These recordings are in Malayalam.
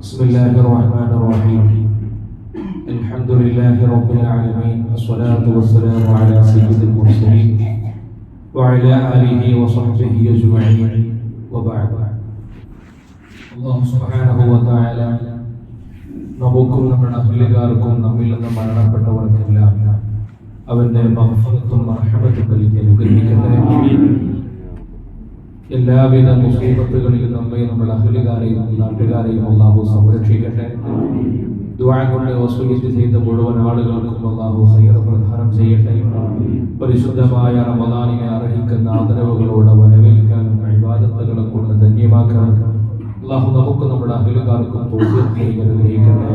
بسم الله الرحمن الرحيم الحمد لله رب العالمين والصلاة والسلام على سيد المرسلين وعلى آله وصحبه أجمعين وبعد الله سبحانه وتعالى നമുക്കും നമ്മുടെ അഹ്ലുകാർക്കും നമ്മിൽ നിന്ന് മരണപ്പെട്ടവർക്കെല്ലാം അവന്റെ മഹഫത്തും മർഹമത്തും നൽകി അനുഗ്രഹിക്കട്ടെ എല്ലാവിധ മുസീബത്തുകളിലും നമ്മെ നമ്മുടെ അഹലുകാരെയും നാട്ടുകാരെയും അള്ളാഹു സംരക്ഷിക്കട്ടെ. ദുആ കൊണ്ട് വസൂലിത്ത് ചെയ്ത മുഴുവൻ ആളുകൾക്കും അള്ളാഹു ഹൈർ പ്രധാനം ചെയ്യട്ടെ. പരിശുദ്ധമായ റമദാനിനെ അർഹിക്കുന്ന ആദരവുകളോടെ വരവേൽക്കാനും അഴിവാദത്തുകളെ കൊണ്ട് ധന്യമാക്കാനും അള്ളാഹു നമുക്ക് നമ്മുടെ അഹലുകാർക്കും അനുഗ്രഹിക്കട്ടെ.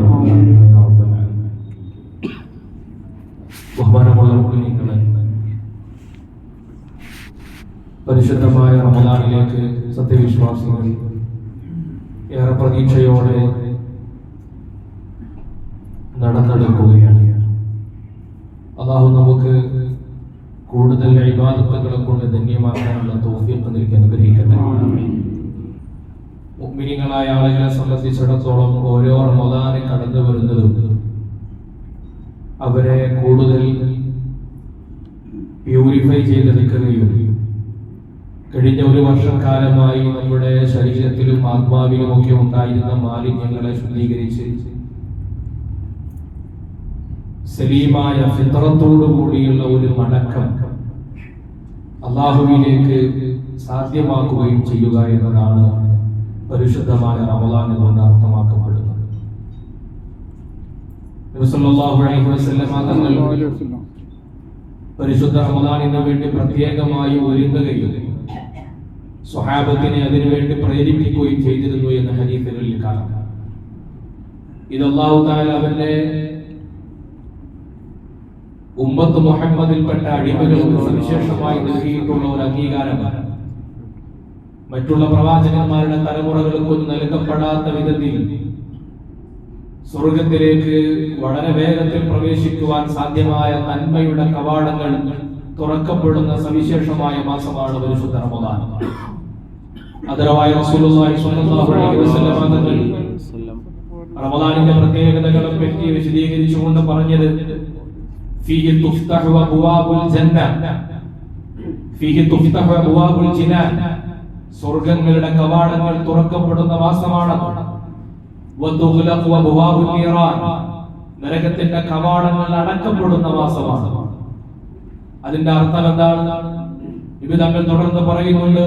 ബഹുമാനമുള്ള മുഅ്മിനീങ്ങളെ പരിശുദ്ധമായ റമദാനിലേക്ക് സത്യവിശ്വാസികൾ ഏറെ പ്രതീക്ഷയോടെ നടന്നെടുക്കുകയാണ്. അള്ളാഹു നമുക്ക് കൂടുതൽ അഭിവാദത്തുകളെ കൊണ്ട് ധന്യമാക്കാനുള്ള തോഫിയൊക്കെ നൽകി അനുഗ്രഹിക്കട്ടെ. ഉമ്മിനികളായ ആളുകളെ സംബന്ധിച്ചിടത്തോളം ഓരോ റമദാനെ കടന്നു വരുന്നതും അവരെ കൂടുതൽ പ്യൂരിഫൈ ചെയ്തെടുക്കുകയും കഴിഞ്ഞ ഒരു വർഷക്കാലമായി നമ്മുടെ ശരീരത്തിലും ആത്മാവിലും ഒക്കെ ഉണ്ടായിരുന്ന മാലിന്യങ്ങളെ ശുദ്ധീകരിച്ച് സലീമായ ഫിത്രത്തോടു കൂടിയുള്ള ഒരു മടക്കം അള്ളാഹുവിലേക്ക് സാധ്യമാക്കുകയും ചെയ്യുക എന്നതാണ് പരിശുദ്ധമായ റമദാൻ കൊണ്ട് അർത്ഥമാക്കപ്പെടുന്നത്. തങ്ങൾ പരിശുദ്ധ റമദാനിന് വേണ്ടി പ്രത്യേകമായി ഒരുങ്ങുകയും സ്വഹാബത്തിനെ അതിനുവേണ്ടി പ്രേരിപ്പിക്കുകയും ചെയ്തിരുന്നു എന്ന ഹരീഫുകളിൽ കാണാം. ഇത് അള്ളാഹു അവന്റെ ഉമ്മത്ത് മുഹമ്മദിൽപ്പെട്ട അടിമകൾക്ക് സവിശേഷമായി നൽകിയിട്ടുള്ള ഒരു അംഗീകാരമാണ്. മറ്റുള്ള പ്രവാചകന്മാരുടെ തലമുറകൾക്കൊന്നും നൽകപ്പെടാത്ത വിധത്തിൽ സ്വർഗത്തിലേക്ക് വളരെ വേഗത്തിൽ പ്രവേശിക്കുവാൻ സാധ്യമായ നന്മയുടെ കവാടങ്ങൾ തുറക്കപ്പെടുന്ന സവിശേഷമായ മാസമാണ് പരിശുദ്ധ റമദാൻ. അതരവായ റമദാനിന്റെ പ്രത്യേകതകളെ പറ്റി വിശദീകരിച്ചുകൊണ്ട് പറഞ്ഞത് സ്വർഗങ്ങളുടെ കവാടങ്ങൾ തുറക്കപ്പെടുന്ന മാസമാണ്. നരകത്തിന്റെ കവാടങ്ങൾ അടക്കപ്പെടുന്ന മാസമാണ്. അതിന്റെ അർത്ഥം എന്താണ് ഇത് തങ്ങൾ തുടർന്ന് പറയുന്നുണ്ട്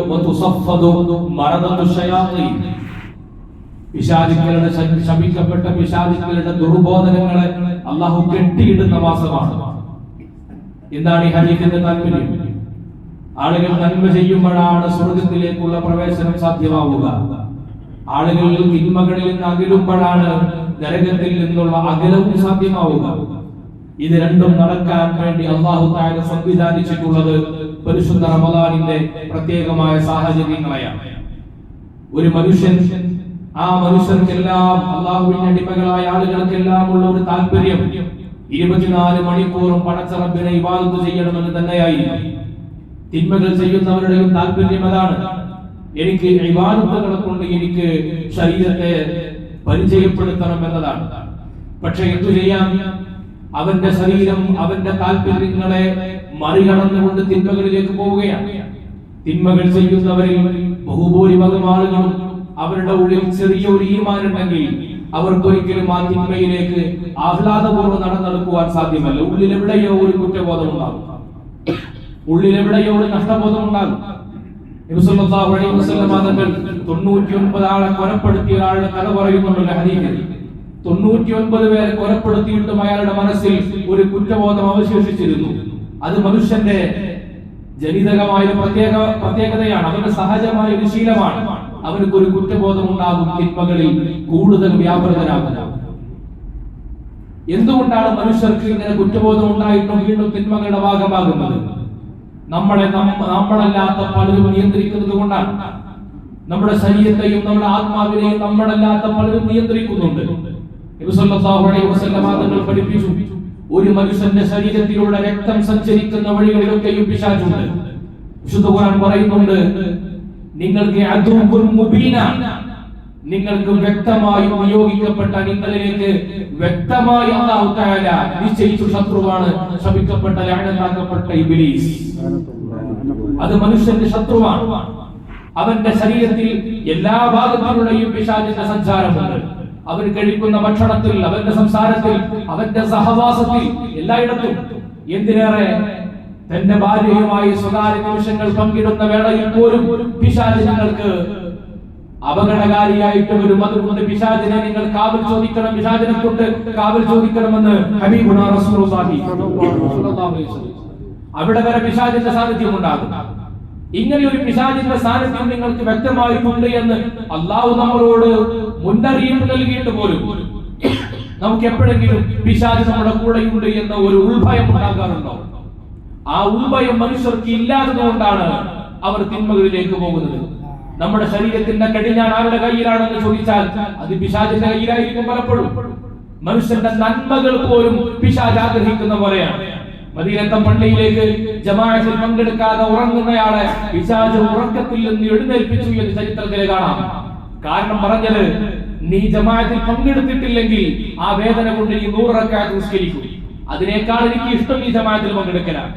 പിശാചുക്കളുടെ ശമിക്കപ്പെട്ട പിശാചുക്കളുടെ ദുർബോധനങ്ങളെ അള്ളാഹു കെട്ടിയിടുന്ന വാസമാണ്. എന്താണ് ഈ ഹദീസിന്റെ താല്പര്യം? ആളുകൾ നന്മ ചെയ്യുമ്പോഴാണ് സ്വർഗത്തിലേക്കുള്ള പ്രവേശനം സാധ്യമാവുക. ആളുകൾ തിന്മകളിൽ നിന്ന് അകലുമ്പോഴാണ് നരകത്തിൽ നിന്നുള്ള അകലവും സാധ്യമാവുക. ഇത് രണ്ടും നടക്കാൻ വേണ്ടി അള്ളാഹു താര സംവിധാനിച്ചിട്ടുള്ളത് പരിശുദ്ധ റമദാനിന്റെ പ്രത്യേകമായ സാഹചര്യങ്ങളെയാണ്. ഒരു മനുഷ്യൻ ആ മനുഷ്യർക്കെല്ലാം അള്ളാഹുവിന്റെ അടിമകളായ ആളുകൾക്കെല്ലാം ഉള്ള ഒരു താല്പര്യം ഇരുപത്തിനാല് മണിക്കൂറും പണച്ചറബിനെ ഇവാദത്ത് ചെയ്യണമെന്ന് തന്നെയായി. തിന്മകൾ ചെയ്യുന്നവരുടെയും താല്പര്യം അതാണ്. എനിക്ക് ഇവാദത്തുകളെ കൊണ്ട് എനിക്ക് ശരീരത്തെ പരിചയപ്പെടുത്തണം എന്നതാണ്. പക്ഷെ എന്തു ചെയ്യാം? അവന്റെ ശരീരം അവന്റെ താല്പര്യങ്ങളെ മറികടന്നുകൊണ്ട് തിന്മകളിലേക്ക് പോവുകയാണ്. തിന്മകൾ ചെയ്യുന്നവരിൽ ബഹുഭൂരിഭാഗം ആളുകളും അവരുടെ ഉള്ളിൽ ചെറിയൊരു ഈമാനുണ്ടെങ്കിൽ അവർക്കൊരിക്കലും ആ തിന്മയിലേക്ക് ആഹ്ലാദപൂർവം നടന്നെടുക്കുവാൻ സാധ്യമല്ല. ഉള്ളിൽ എവിടെയോ ഒരു കുറ്റബോധം ഉണ്ടാകും. ഉള്ളിൽ എവിടെയോ ഒരു നഷ്ടബോധം ഉണ്ടാകും. തങ്ങൾ 99 ആളെ കൊലപ്പെടുത്തിയ ഒരാളുടെ കഥ പറയുന്നുണ്ടല്ലോ ഹദീസിൽ. 99 പേരെ കൊലപ്പെടുത്തിയിട്ടും അയാളുടെ മനസ്സിൽ ഒരു കുറ്റബോധം അവശേഷിച്ചിരുന്നു. അത് മനുഷ്യന്റെ ജനിതകമായ പ്രത്യേക പ്രത്യേകതയാണ്. അവന്റെ സഹജമായ ഒരു ശീലമാണ്. അവർക്ക് ഒരു കുറ്റബോധം ഉണ്ടാകും തിന്മകളിൽ കൂടുതൽ വ്യാപൃതനാകുന്ന എന്തുകൊണ്ടാണ് മനുഷ്യർക്ക് ഇങ്ങനെ കുറ്റബോധം ഉണ്ടായിട്ടും വീണ്ടും തിന്മകളുടെ ഭാഗമാകുന്നത്? നമ്മളെ നമ്മ- നമ്മളല്ലാത്ത പലരും നിയന്ത്രിക്കുന്നത് കൊണ്ടാണ്. നമ്മുടെ ശരീരത്തെയും നമ്മുടെ ആത്മാവിനെയും നമ്മളല്ലാത്ത പലരും നിയന്ത്രിക്കുന്നുണ്ട്. തങ്ങൾ പഠിപ്പിച്ചു. ഒരു മനുഷ്യന്റെ ശരീരത്തിലൂടെ രക്തം സഞ്ചരിക്കുന്ന വഴികളിലൊക്കെയും പിശാചുണ്ട്. വിശുദ്ധ ഖുർആൻ പറയുന്നുണ്ട് നിങ്ങൾക്ക് നിങ്ങൾക്ക് വ്യക്തമായി നിയോഗിക്കപ്പെട്ട നിങ്ങളിലേക്ക് വ്യക്തമായി അല്ലാഹു തആല നിശ്ചയിച്ചു ശത്രുവാണ് ശപിക്കപ്പെട്ട ലഅനത്താക്കപ്പെട്ട ഇബ്ലീസ്. അത് മനുഷ്യന്റെ ശത്രുവാണ്. അവന്റെ ശരീരത്തിൽ എല്ലാ ഭാഗത്തിലുള്ളയും പിശാചിന്റെ സഞ്ചാരമുണ്ട്. അവൻ കഴിക്കുന്ന ഭക്ഷണത്തിൽ അവന്റെ സംസാരത്തിൽ അവന്റെ സഹവാസത്തിൽ എല്ലായിടത്തും എന്തിനേറെ തന്റെ ഭാര്യയുമായി സ്വകാര്യ നിമിഷങ്ങൾ പങ്കിടുന്ന വേളയിൽ പോലും പിശാചി നിങ്ങൾക്ക് അപകടകാരിയായിട്ട് വരും അതുകൊണ്ട് പിശാചിനെ നിങ്ങൾ കാവൽ ചോദിക്കണം പിശാചിനെ കൊണ്ട് കാവൽ ചോദിക്കണമെന്ന് ഹബീബുന അവിടെ വരെ പിശാചിന്റെ സാന്നിധ്യം ഉണ്ടാകും. ഇങ്ങനെ ഒരു പിശാചിന്റെ സാന്നിധ്യം നിങ്ങൾക്ക് വ്യക്തമായിട്ടുണ്ട് എന്ന് അള്ളാഹു നമ്മളോട് മുന്നറിയിപ്പ് നൽകിയിട്ട് പോലും നമുക്ക് എപ്പോഴെങ്കിലും പിശാച് നമ്മുടെ കൂടെയുണ്ട് എന്ന ഒരു ഉൾഭയം ഉണ്ടാകാറുണ്ടോ? ആ ഉൾഭയം മനുഷ്യർക്ക് ഇല്ലാത്തതുകൊണ്ടാണ് അവർ തിന്മകളിലേക്ക് പോകുന്നത്. നമ്മുടെ ശരീരത്തിന്റെ കടിഞ്ഞാൻ ആരുടെ കയ്യിലാണെന്ന് ചോദിച്ചാൽ അത് പിശാചിന്റെ കയ്യിലായിരിക്കും പലപ്പോഴും. മനുഷ്യന്റെ നന്മകൾ പോലും പിശാജ് ആഗ്രഹിക്കുന്ന പോലെയാണ്. മദീനത്തെ പള്ളിയിലേക്ക് ജമാഅത്തിൽ പങ്കെടുക്കാതെ ഉറങ്ങുന്നയാളെ പിശാച് ഉറക്കത്തിൽ നിന്ന് എഴുന്നേൽപ്പിച്ചു എന്ന് ചരിത്രത്തിൽ കാണാം. കാരണം പറഞ്ഞത് നീ ജമാഅത്തിൽ പങ്കെടുത്തിട്ടില്ലെങ്കിൽ ആ വേദന കൊണ്ട് നീ നൂറക്കാറ്റ് നിസ്കരിക്കും. അതിനേക്കാൾ എനിക്ക് ഇഷ്ടം ഈ ജമാഅത്തിൽ പങ്കെടുക്കലാണ്.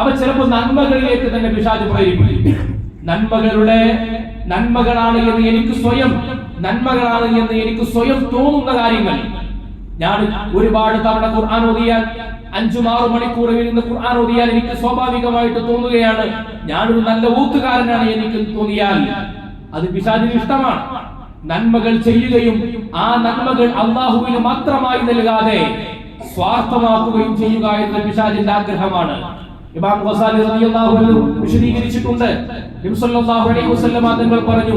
അവ ചിലപ്പോൾ നന്മകളിലേക്ക് തന്നെ പിശാച് പ്രേരിപ്പിക്കും. നന്മകളുടെ നന്മകളാണ് എന്ന് എനിക്ക് സ്വയം നന്മകളാണ് എന്ന് എനിക്ക് സ്വയം തോന്നുന്ന കാര്യങ്ങൾ. ഞാൻ ഒരുപാട് തവണ ഖുർആൻ ഓതിയാൽ അഞ്ചും ആറു മണിക്കൂർ ഇരുന്ന് ഖുർആൻ ഓതിയാൽ എനിക്ക് സ്വാഭാവികമായിട്ട് തോന്നുകയാണ്. ഞാനൊരു നല്ല ഊത്തുകാരനാണ് എനിക്ക് തോന്നിയാൽ. അത് പിശാചിന് ഇഷ്ടമാണ്. നന്മകൾ ചെയ്യുകയും ആ നന്മകൾ അള്ളാഹുവിന് മാത്രമായി നൽകാതെ സ്വാർത്ഥമാക്കുകയും ചെയ്യുക എന്ന പിശാചിന്റെ ആഗ്രഹമാണ്. ഇമാം ഗസാലി റളിയല്ലാഹു അൻഹു വിശദീകരിച്ചിട്ടുണ്ട്. നബി സല്ലല്ലാഹു അലൈഹി വസല്ലം തങ്ങൾ പറഞ്ഞു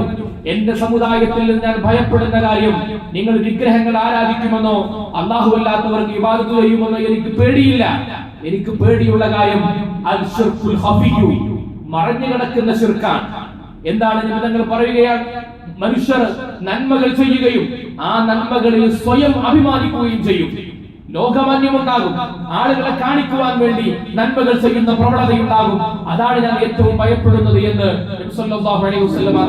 എന്റെ സമുദായത്തിൽ ഞാൻ ഭയപ്പെടുന്ന കാര്യം നിങ്ങൾ വിഗ്രഹങ്ങൾ ആരാധിക്കുമെന്നോ അല്ലാഹു അല്ലാത്തവർക്ക് ഇബാദത്ത് ചെയ്യുമെന്നോ എനിക്ക് പേടിയില്ല. എനിക്ക് പേടിയുള്ള കാര്യം അൽ ശിർക്കുൽ ഖഫിയു മറഞ്ഞു കിടക്കുന്ന ശിർക്കാണ് എന്താണ് നബി തങ്ങൾ പറയുകയാണ്? മനുഷ്യർ നന്മകൾ ചെയ്യുകയും ആ നന്മകളിൽ സ്വയം അഭിമാനിക്കുകയും ചെയ്യും. ലോകമാന്യമുണ്ടാകും. ആളുകളെ കാണിക്കുവാൻ വേണ്ടി നന്മകൾ ചെയ്യുന്ന പ്രവണതയുണ്ടാകും. അതാണ് ഞാൻ ഏറ്റവും ഭയപ്പെടുന്നത് എന്ന്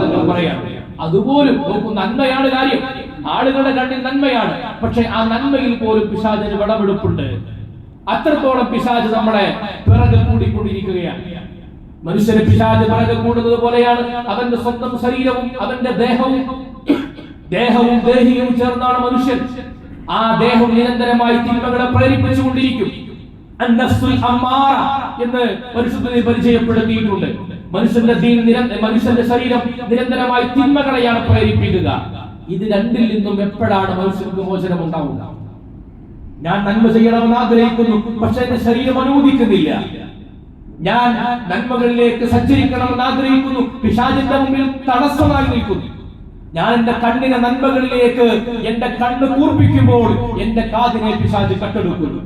തങ്ങൾ പറയാം അതുപോലും നോക്കൂ നന്മയാണ് കാര്യം. ആളുകളുടെ കണ്ണിൽ നന്മയാണ്. പക്ഷെ ആ നന്മയിൽ പോലും പിശാചിന് വിളവെടുപ്പുണ്ട്. അത്രത്തോളം പിശാജ് നമ്മളെ പിറകിൽ കൂടിക്കൊണ്ടിരിക്കുകയാണ്. മനുഷ്യന് പിശാജ് പിറകിൽ കൂടുന്നത് പോലെയാണ്. അവന്റെ സ്വന്തം ശരീരവും അവന്റെ ദേഹവും ദേഹവും ദേഹിയും ചേർന്നാണ് മനുഷ്യൻ. ആ ദേഹം നിരന്തരമായി തിന്മകളെ പ്രേരിപ്പിച്ചുകൊണ്ടിരിക്കും എന്ന് പരിശുദ്ധനെ പരിചയപ്പെടുത്തിയിട്ടുണ്ട്. മനുഷ്യന്റെ മനുഷ്യന്റെ ശരീരം നിരന്തരമായി തിന്മകളെയാണ് പ്രേരിപ്പിക്കുക. ഇത് രണ്ടിൽ നിന്നും എപ്പോഴാണ് മനുഷ്യർക്ക് മോചനം ഉണ്ടാവുക ഞാൻ നന്മ ചെയ്യണമെന്ന് ആഗ്രഹിക്കുന്നു പക്ഷെ എന്റെ ശരീരം അനുവദിക്കുന്നില്ല. ഞാൻ നന്മകളിലേക്ക് സഞ്ചരിക്കണമെന്ന് ആഗ്രഹിക്കുന്നു പിശാചിന്റെ മുമ്പിൽ തടസ്സമായി നിൽക്കുന്നു. ഞാൻ എന്റെ കണ്ണിനെ നന്മകളിലേക്ക് എന്റെ കണ്ണ് കൂർപ്പിക്കുമ്പോൾ എന്റെ കാതിനെ പിശാജ് കട്ടെടുക്കുന്നു.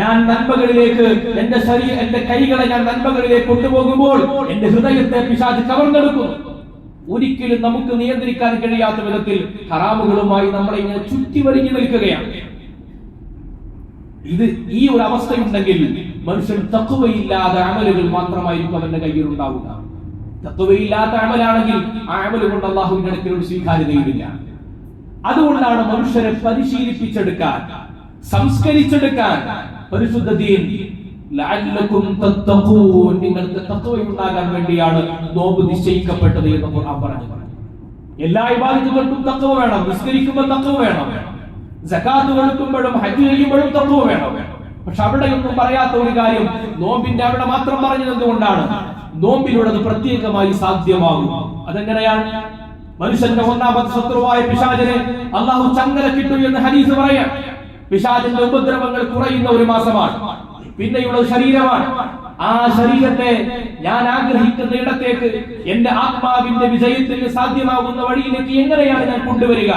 ഞാൻ നന്മകളിലേക്ക് എന്റെ ശരീരം എന്റെ കൈകളെ ഞാൻ നന്മകളിലേക്ക് കൊണ്ടുപോകുമ്പോൾ എന്റെ ഹൃദയത്തെ പിശാജ് കവർന്നെടുക്കുന്നു. ഒരിക്കലും നമുക്ക് നിയന്ത്രിക്കാൻ കഴിയാത്ത വിധത്തിൽ ഹറാമുകളുമായി നമ്മളെ ഇങ്ങനെ ചുറ്റി വലിഞ്ഞു നിൽക്കുകയാണ്. ഇത് ഈ ഒരു അവസ്ഥയുണ്ടെങ്കിൽ മനുഷ്യൻ തക്കുവയില്ലാതെ അമലുകൾ മാത്രമായിരിക്കും അവന്റെ കയ്യിൽ ഉണ്ടാവുക തക്കുവയില്ലാത്ത അമലാണെങ്കിൽ ആ അമൽ കൊണ്ട് അള്ളാഹുവിന്റെ അടുക്കൽ ഒരു സ്വീകാര്യതയുമില്ല അതുകൊണ്ടാണ് മനുഷ്യരെ പരിശീലിപ്പിച്ചെടുക്കാൻ സംസ്കരിച്ചെടുക്കാൻ പരിശുദ്ധ ദീൻ നിങ്ങൾക്ക് തഖ്വയുണ്ടാകാൻ വേണ്ടിയാണ് നോമ്പ് നിശ്ചയിക്കപ്പെട്ടത് എന്ന് ഖുർആൻ പറഞ്ഞു. എല്ലാ ഇബാദത്തുകൾക്കും തഖ്വ വേണം നിസ്കരിക്കുമ്പോൾ തഖ്വ വേണം സക്കാത്ത് കൊടുക്കുമ്പോഴും ഹജ്ജ് ചെയ്യുമ്പോഴും തഖ്വ വേണം. പക്ഷെ അവിടെയൊന്നും പറയാത്ത ഒരു കാര്യം നോമ്പിന്റെ അവിടെ മാത്രം പറഞ്ഞത് എന്തുകൊണ്ടാണ്? നോമ്പിലൂടെ അത് പ്രത്യേകമായി സാധ്യമാകും. അതെങ്ങനെയാണ്? മനുഷ്യന്റെ ഒന്നാമത്തെ ശത്രുവായ പിശാചിനെ അള്ളാഹു ചങ്ങല കിട്ടു എന്ന് ഹരീസ് പറയാം. പിശാചിന്റെ ഉപദ്രവങ്ങൾ കുറയുന്ന ഒരു മാസമാണ്. പിന്നെയുള്ള ശരീരമാണ്. ആ ശരീരത്തെ ഞാൻ ആഗ്രഹിക്കുന്ന ഇടത്തേക്ക് എന്റെ ആത്മാവിന്റെ വിജയത്തിന് സാധ്യമാകുന്ന വഴിയിലേക്ക് എങ്ങനെയാണ് ഞാൻ കൊണ്ടുവരിക?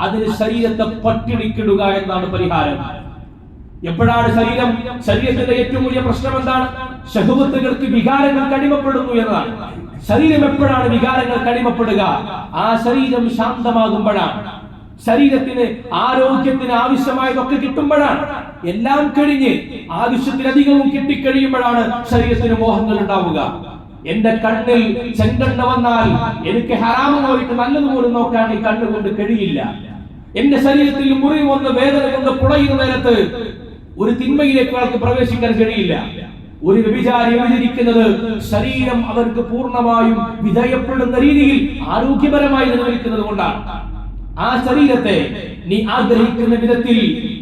അതിന് ശരീരത്തെ പട്ടിണിക്കിടുക എന്നാണ് പരിഹാരം. എപ്പോഴാണ് ശരീരം ശരീരത്തിന്റെ ഏറ്റവും വലിയ പ്രശ്നം എന്താണ്? ഷഹുവത്തുകൾക്ക് വികാരങ്ങൾ കടിമപ്പെടുന്നു എന്നതാണ്. ശരീരം എപ്പോഴാണ് വികാരങ്ങൾ കടിമപ്പെടുക? ആ ശരീരം ശാന്തമാകുമ്പോഴാണ്. ശരീരത്തിന് ആരോഗ്യത്തിന് ആവശ്യമായതൊക്കെ കിട്ടുമ്പോഴാണ്. എല്ലാം കഴിഞ്ഞ് ആവശ്യത്തിലധികവും കിട്ടിക്കഴിയുമ്പോഴാണ് ശരീരത്തിന് മോഹങ്ങൾ ഉണ്ടാവുക. എന്റെ കണ്ണിൽ ചെങ്കണ്ണ വന്നാൽ എനിക്ക് ഹറാമ് പോയിട്ട് നല്ലത് പോലും നോക്കാൻ ഈ കണ്ണുകൊണ്ട് കഴിയില്ല. എന്റെ ശരീരത്തിൽ മുറിവ് വന്ന് വേദന കൊണ്ട് പുളയുന്ന നേരത്ത് ഒരു തിന്മയിലേക്ക് ആൾക്ക് പ്രവേശിക്കാൻ കഴിയില്ല. ഒരു വ്യഭിചാരി എഴുതിയിരിക്കുന്നത് ശരീരം അവർക്ക് പൂർണമായും വിധേയപ്പെടുന്ന രീതിയിൽ ആരോഗ്യപരമായി നിലനിൽക്കുന്നത് കൊണ്ടാണ്. ആ ശരീരത്തെ നീ ആഗ്രഹിക്കുന്ന വിധത്തിൽ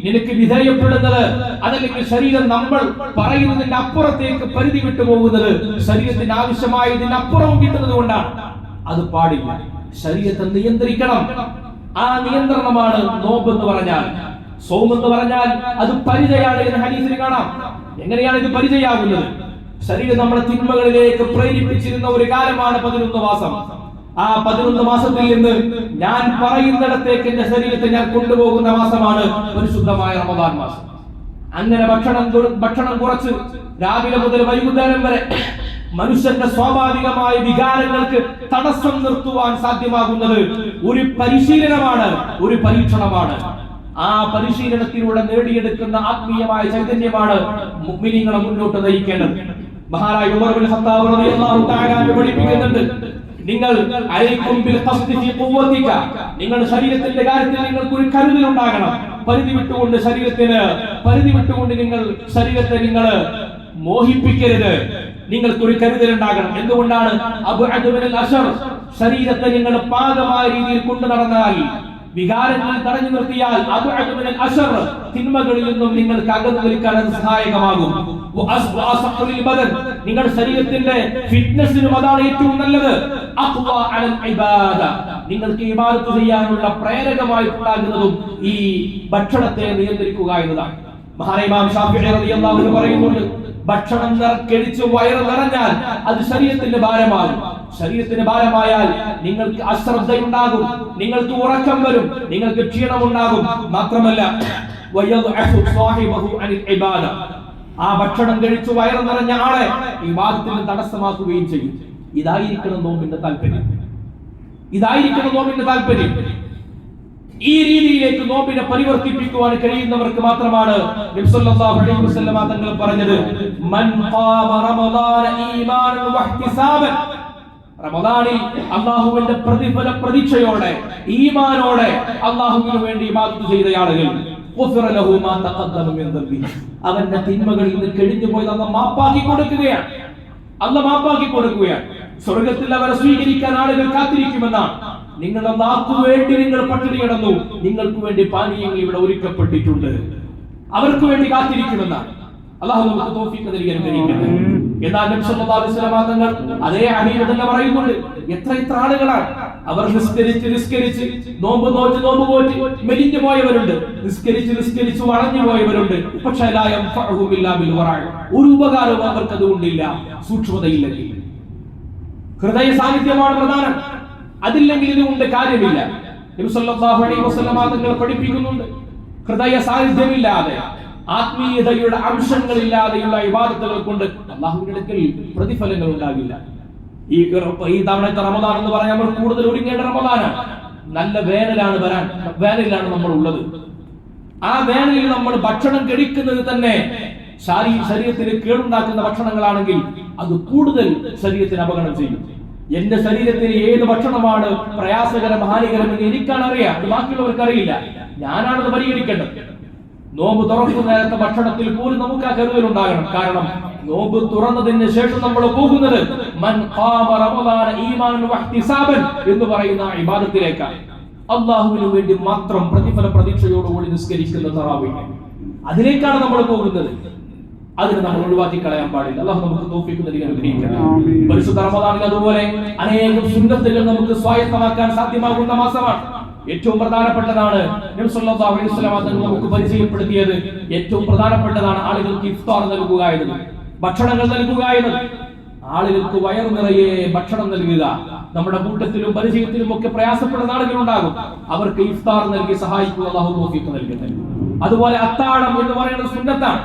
നിനക്ക് വിധേയപ്പെടുന്നത് അതല്ലെങ്കിൽ ശരീരം നമ്മൾ പറയുന്നതിന്റെ അപ്പുറത്തേക്ക് പരിധി വിട്ടു പോകുന്നത് ശരീരത്തിന് ആവശ്യമായതിന്റെ അപ്പുറവും കിട്ടുന്നത് കൊണ്ടാണ്. അത് പാടില്ല. ശരീരത്തെ നിയന്ത്രിക്കണം. ആ നിയന്ത്രണമാണ് നോമ്പ് എന്ന് പറഞ്ഞാൽ. സോം എന്ന് പറഞ്ഞാൽ അത് പരിചയാണ് എന്ന് കാണാം. എങ്ങനെയാണ് ഇത് പരിചയാകുന്നത്? ശരീരം നമ്മുടെ തിന്മകളിലേക്ക് പ്രേരിപ്പിച്ചിരുന്ന ഒരു കാലമാണ് പതിനൊന്ന് മാസം. ആ പതിനൊന്ന് മാസത്തിൽ നിന്ന് ഞാൻ പറയുന്നിടത്തേക്ക് എന്റെ ശരീരത്തെ ഞാൻ കൊണ്ടുപോകുന്ന മാസമാണ് പരിശുദ്ധമായ റമദാൻ മാസം. അങ്ങനെ ഭക്ഷണം ഭക്ഷണം കുറച്ച് രാവിലെ മുതൽ വൈകുന്നേരം വരെ മനുഷ്യന്റെ സ്വാഭാവികമായ വികാരങ്ങൾക്ക് തടസ്സം നിർത്തുവാൻ സാധ്യമാകുന്നത് ഒരു പരിശീലനമാണ് ഒരു പരീക്ഷണമാണ്. ആ പരിശീലനത്തിലൂടെ നേടിയെടുക്കുന്ന ആത്മീയമായ ചൈതന്യമാണ് മുഗ്മിനിങ്ങളെ മുന്നോട്ട് നയിക്കേണ്ടത്. മഹാനായ ഉമർ ബിൻ ഖത്താബ് റളിയല്ലാഹു തആല പഠിപ്പിക്കുന്നുണ്ട്. നിങ്ങൾ നിങ്ങളുടെ ശരീരത്തിന്റെ കാര്യത്തിൽ നിങ്ങൾക്ക് ഒരു കരുതൽ ഉണ്ടാകണം പരിധി വിട്ടുകൊണ്ട് ശരീരത്തിന് പരിധി വിട്ടുകൊണ്ട് നിങ്ങൾ ശരീരത്തെ നിങ്ങൾ മോഹിപ്പിക്കരുത്. നിങ്ങൾക്ക് ഒരു കരുതൽ ഉണ്ടാകണം എന്തുകൊണ്ടാണ് അബു അശർ ശരീരത്തെ നിങ്ങൾ പാകമായ രീതിയിൽ കൊണ്ടു നടന്നാൽ വികാരങ്ങൾ തടഞ്ഞു നിർത്തിയാൽ അത് അശർ തിന്മകളിൽ നിന്നും നിങ്ങൾക്ക് അകന്നു നിൽക്കാൻ അത് സഹായകമാകും. നിങ്ങളുടെ ശരീരത്തിന്റെ ഫിറ്റ്നസിനും അതാണ് ഏറ്റവും നല്ലത്. നിങ്ങൾക്ക് ഇബാദത്ത് ചെയ്യാനുള്ള പ്രേരകമായിട്ടുണ്ടാകുന്നതും ഈ ഭക്ഷണത്തെ നിയന്ത്രിക്കുക എന്നതാണ്. മഹാനിമാം അൻഹു പറയുന്നുണ്ട്. ഭക്ഷണം കഴിച്ച് വയറ് നിറഞ്ഞാൽ അത് ശരീരത്തിന്റെ ഭാരമാകും. ശരീരത്തിന് ഭാരമായാൽ നിങ്ങൾക്ക് അശ്രദ്ധയുണ്ടാകും. നിങ്ങൾക്ക് ഉറക്കം വരും. നിങ്ങൾക്ക് ക്ഷീണമുണ്ടാകും. മാത്രമല്ല ആ ഭക്ഷണം കഴിച്ചു വയറ് നിറഞ്ഞ ആളെ ഈ വാദത്തിന് തടസ്സമാക്കുകയും ചെയ്യും. ഇതായിരിക്കണം നോമ്പിന്റെ താല്പര്യം. ഇതായിരിക്കണം നോമ്പിന്റെ താല്പര്യം. ഈ രീതിയിലേക്ക് നോമ്പിനെ പരിവർത്തിപ്പിക്കുവാൻ കഴിയുന്നവർക്ക് മാത്രമാണ് തങ്ങൾ പറഞ്ഞത് റമദാനിൽ അള്ളാഹുവിന്റെ പ്രതിഫല പ്രതീക്ഷയോടെ ഈമാനോടെ അള്ളാഹുവിന് വേണ്ടി ഇബാദത്ത് ചെയ്ത ആളുകൾ. അവന്റെ തിന്മകളിൽ നിന്ന് കെടിഞ്ഞു പോയത് അന്ന് മാപ്പാക്കി കൊടുക്കുകയാണ്. അന്ന് മാപ്പാക്കി കൊടുക്കുകയാണ്. സ്വർഗത്തിൽ അവരെ സ്വീകരിക്കാൻ ആളുകൾ കാത്തിരിക്കുമെന്നാണ്. നിങ്ങളുടെ നാക്കു വേണ്ടി നിങ്ങൾ പട്ടിണി കിടന്നു. നിങ്ങൾക്ക് വേണ്ടി പാനീയങ്ങൾ ഇവിടെ ഒരുക്കപ്പെട്ടിട്ടുണ്ട്. അവർക്ക് വേണ്ടി കാത്തിരിക്കുമെന്നാണ് അള്ളാഹു നമുക്ക് തോഫിക്ക് എന്നാൽ തങ്ങൾ അതേ ഹബീബ് തന്നെ പറയുന്നുണ്ട്. എത്ര എത്ര ആളുകളാണ്. അവർ നിസ്കരിച്ച് നിസ്കരിച്ച് നോമ്പ് നോറ്റ് നോമ്പ് പോറ്റി മെലിഞ്ഞു പോയവരുണ്ട്. നിസ്കരിച്ച് നിസ്കരിച്ച് വളഞ്ഞു പോയവരുണ്ട്. പക്ഷേ. ഒരു ഉപകാരവും അവർക്ക് അതുകൊണ്ടില്ല സൂക്ഷ്മതയില്ലെങ്കിൽ. ഹൃദയ സാന്നിധ്യമാണ് പ്രധാനം. അതില്ലെങ്കിൽ ഇതുകൊണ്ട് കാര്യമില്ല തങ്ങൾ പഠിപ്പിക്കുന്നുണ്ട്. ഹൃദയ സാന്നിധ്യമില്ലാതെ ആത്മീയതയുടെ അംശങ്ങളില്ലാതെയുള്ള വിവാദത്തുകൾ കൊണ്ട് അള്ളാഹുവിന്റെ പ്രതിഫലങ്ങൾ ഉണ്ടാകില്ല. ഈ ഈ തവണത്തെ റമദാൻ എന്ന് പറഞ്ഞാൽ നമ്മൾ കൂടുതൽ ഒരുങ്ങേണ്ട റമദാനാണ്. നല്ല വേനലാണ് വരാൻ വേനലിലാണ് നമ്മൾ ഉള്ളത്. ആ വേനലിൽ നമ്മൾ ഭക്ഷണം കഴിക്കുന്നത് തന്നെ ശാരീ ശരീരത്തിന് കേടുണ്ടാക്കുന്ന ഭക്ഷണങ്ങളാണെങ്കിൽ അത് കൂടുതൽ ശരീരത്തിന് അപകടം ചെയ്യും. എന്റെ ശരീരത്തിന് ഏത് ഭക്ഷണമാണ് പ്രയാസകരം ഹാനികരം എന്ന് എനിക്കാണ് അറിയാം അത് ബാക്കിയുള്ളവർക്ക് അറിയില്ല ഞാനാണത് പരിഹരിക്കേണ്ടത്. നോമ്പ് തുറക്കുന്ന നേരത്തെ ഭക്ഷണത്തിൽ പോലും നമുക്ക് ആ കരുതൽ ഉണ്ടാകണം. കാരണം നോമ്പ് തുറന്നതിന് ശേഷം നമ്മൾ പോകുന്നത് മൻ എന്ന് പറയുന്ന ഇബാദത്തിലേക്കാണ് അള്ളാഹുവിന് വേണ്ടി മാത്രം പ്രതിഫല പ്രതീക്ഷയോടുകൂടി നിസ്കരിക്കുന്ന തറാവീഹ്. അതിലേക്കാണ് നമ്മൾ പോകുന്നത്. അതിന് നമ്മൾ ഒഴിവാക്കി കളയാൻ പാടില്ല. അള്ളാഹു നമുക്ക് തോഫിക്ക് നൽകാൻ അനുഗ്രഹിക്കട്ടെ. പരിശുദ്ധ റമദാനിൽ അതുപോലെ അനേകം സുന്നത്തുകൾ നമുക്ക് സ്വായത്തമാക്കാൻ സാധ്യമാകുന്ന മാസമാണ്. ഏറ്റവും പ്രധാനപ്പെട്ടതാണ് നമുക്ക് പരിചയപ്പെടുത്തിയത്. ഏറ്റവും പ്രധാനപ്പെട്ടതാണ് ആളുകൾക്ക് ഇഫ്താർ നൽകുക എന്നത്. ഭക്ഷണങ്ങൾ നൽകുക എന്നത്. ആളുകൾക്ക് വയറു നിറയെ ഭക്ഷണം നൽകുക. നമ്മുടെ കൂട്ടത്തിലും പരിചയത്തിലും ഒക്കെ പ്രയാസപ്പെടുന്ന ആളുകളുണ്ടാകും അവർക്ക് ഇഫ്താർ നൽകി സഹായിക്കുക അള്ളാഹു തോഫിക്ക് നൽകട്ടെ. അതുപോലെ അത്താഴം എന്ന് പറയുന്നത് സുന്നത്താണ്.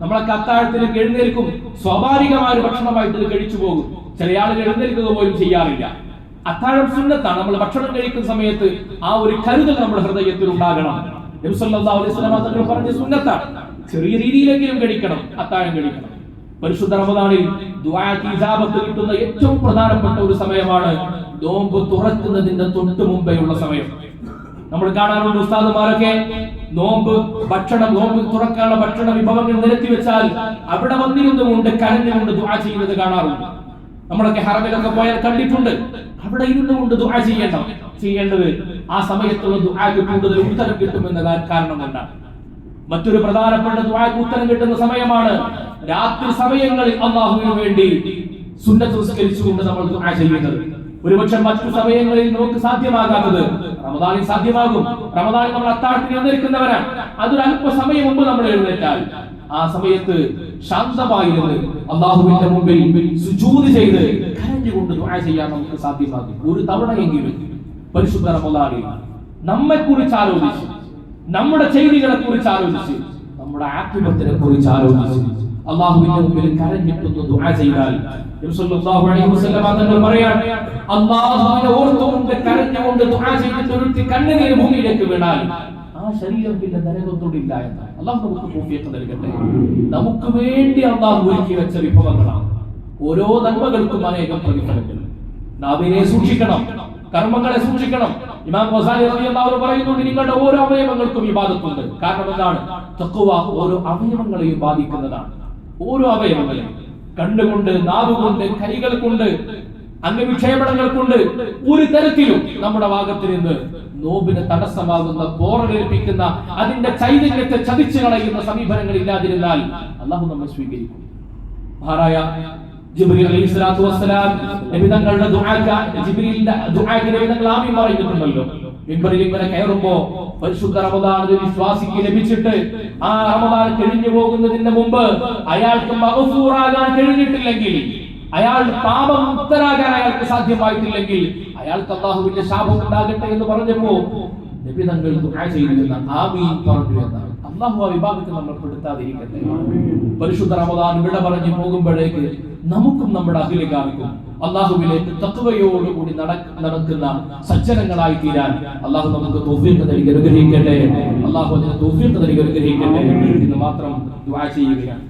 നമ്മളൊക്കെ അത്താഴത്തിലേക്ക് എഴുന്നേൽക്കും. സ്വാഭാവികമായ ഒരു ഭക്ഷണമായിട്ട് കഴിച്ചു പോകും. ചില ആളുകൾ എഴുന്നേൽക്കുക പോലും ചെയ്യാറില്ല. അത്താഴം സുന്നത്താണ്. നമ്മൾ ഭക്ഷണം കഴിക്കുന്ന സമയത്ത് ആ ഒരു കരുതൽ നമ്മുടെ ഹൃദയത്തിൽ ഉണ്ടാകണം. പറഞ്ഞ സുന്നത്താണ്. ചെറിയ രീതിയിലെങ്കിലും കഴിക്കണം അത്താഴം കഴിക്കണം. പരിശുദ്ധ റമദാനിൽ കിട്ടുന്ന ഏറ്റവും പ്രധാനപ്പെട്ട ഒരു സമയമാണ്. നോമ്പ് തുറക്കുന്നതിന്റെ തൊട്ട് മുമ്പെയുള്ള സമയം. നമ്മൾ കാണാറുണ്ട് ഉസ്താദുമാരൊക്കെ നോമ്പ് ഭക്ഷണം നോമ്പ് തുറക്കാനുള്ള ഭക്ഷണ വിഭവങ്ങൾ നിരത്തി വെച്ചാൽ അവിടെ വന്നിരുന്നുകൊണ്ട് കരഞ്ഞുകൊണ്ട് ദുആ ചെയ്യുന്നത് കാണാറുണ്ട്. നമ്മളൊക്കെ ഹറമിലൊക്കെ പോയാൽ കണ്ടിട്ടുണ്ട്. അവിടെ ഇരുന്നുകൊണ്ട് ദുആ ചെയ്യണം. ചെയ്യേണ്ടത് ആ സമയത്തുള്ള ദുആക്ക് കൂടുതൽ ഉത്തരം കിട്ടുമെന്ന കാരണം കൊണ്ടാണ്. മറ്റൊരു പ്രധാനപ്പെട്ട ദുആക്ക് ഉത്തരം കിട്ടുന്ന സമയമാണ് രാത്രി സമയങ്ങളിൽ അള്ളാഹുവിന് വേണ്ടി സുന്നത്ത് നമ്മൾ ദുആ ചെയ്യുന്നത്. ഒരുപക്ഷെ മറ്റു സമയങ്ങളിൽ നമുക്ക് സാധ്യമാകാത്തത് റമദാനിൽ സാധ്യമാകും. റമദാനിൽ നമ്മൾ അത്താഴത്തിന് എഴുന്നേൽക്കുന്നവരാണ്. അതൊരു അല്പ സമയം മുമ്പ് നമ്മൾ എഴുന്നേറ്റാൽ ആ സമയത്ത് ശാന്തമായിരുന്ന് അള്ളാഹുവിന്റെ മുമ്പിൽ സുജൂദ് ചെയ്ത് കരഞ്ഞുകൊണ്ട് ദുആ ചെയ്യാൻ നമുക്ക് സാധ്യമാകും. ഒരു തവണയെങ്കിലും പരിശുദ്ധ റമദാനിൽ നമ്മെ കുറിച്ച് ആലോചിച്ച് നമ്മുടെ ചെയ്തികളെ കുറിച്ച് ആലോചിച്ച് നമ്മുടെ ആത്മത്തിനെ കുറിച്ച് ആലോചിച്ച് അള്ളാഹുവിന്റെ മുമ്പിൽ കരഞ്ഞിട്ടൊന്ന് ദുആ ചെയ്താൽ നബി സല്ലല്ലാഹു അലൈഹി തങ്ങൾ ദുആ ആ നമുക്ക് നൽകട്ടെ. നമുക്ക് വേണ്ടി അള്ളാഹു ഒരുക്കി വെച്ച വിഭവങ്ങളാണ്. ഓരോ നന്മകൾക്കും അനേകം പ്രതിഫലങ്ങൾ. നാവിനെ സൂക്ഷിക്കണം കർമ്മങ്ങളെ സൂക്ഷിക്കണം. ഇമാം ഗസാലി പറയുന്നുണ്ട് നിങ്ങളുടെ ഓരോ അവയവങ്ങൾക്കും ഇബാദത്തുണ്ട്. കാരണം എന്താണ്? തഖ്വ ഓരോ അവയവങ്ങളെയും ബാധിക്കുന്നതാണ്. ഓരോ അവയവങ്ങളെയും കണ്ണുകൊണ്ട് നാവുകൊണ്ട് കൈകൾ കൊണ്ട് അംഗവിക്ഷേപണങ്ങൾ കൊണ്ട് ഒരു തരത്തിലും നമ്മുടെ ഭാഗത്ത് നിന്ന് നോബിന് തടസ്സമാകുന്ന പോറലേൽപ്പിക്കുന്ന അതിന്റെ ചൈതന്യത്തെ ചതിച്ചു കളയുന്ന സമീപനങ്ങൾ ഇല്ലാതിരുന്നാൽ അള്ളാഹു നമ്മെ സ്വീകരിക്കും. മഹാരായ ജിബ്രീൽ അലൈഹി സ്വലാത്തു വസ്സലാം നബി തങ്ങളുടെ ദുആക്ക് ജിബ്രീലിന്റെ ദുആക്ക് നബി ആമീൻ പറയുന്നുണ്ടല്ലോ മിമ്പറിൽ കയറുമ്പോ പരിശുദ്ധ റമദാൻ വിശ്വാസിക്ക് ലഭിച്ചിട്ട് ആ റമദാൻ കഴിഞ്ഞു പോകുന്നതിന് മുമ്പ് അയാൾക്ക് മഹസൂറാകാൻ കഴിഞ്ഞിട്ടില്ലെങ്കിൽ അയാൾ പാപം മുക്തരാകാൻ അയാൾക്ക് സാധ്യമായിട്ടില്ലെങ്കിൽ അയാൾക്ക് അള്ളാഹുവിന്റെ ശാപം ഉണ്ടാകട്ടെ എന്ന് പറഞ്ഞപ്പോ നബി തങ്ങൾ ചെയ്തിരുന്ന ആമീൻ പറഞ്ഞു എന്നാണ്. അള്ളാഹു ആ വിഭാഗത്തിൽ നമ്മൾ പെടുത്താതിരിക്കട്ടെ. പരിശുദ്ധ റമദാൻ വിട പറഞ്ഞു പോകുമ്പോഴേക്ക് നമുക്കും നമ്മുടെ അഖിലികാർക്കും അള്ളാഹുവിലേക്ക് തത്വയോടുകൂടി നടക്കുന്ന സജ്ജനങ്ങളായി തീരാൻ അള്ളാഹു നമുക്ക് തോഫീക്ക് നൽകി അനുഗ്രഹിക്കട്ടെ. അള്ളാഹു അതിന് തോഫീക്ക് നൽകി അനുഗ്രഹിക്കട്ടെ. എന്ന് മാത്രം ചെയ്യുകയാണ്.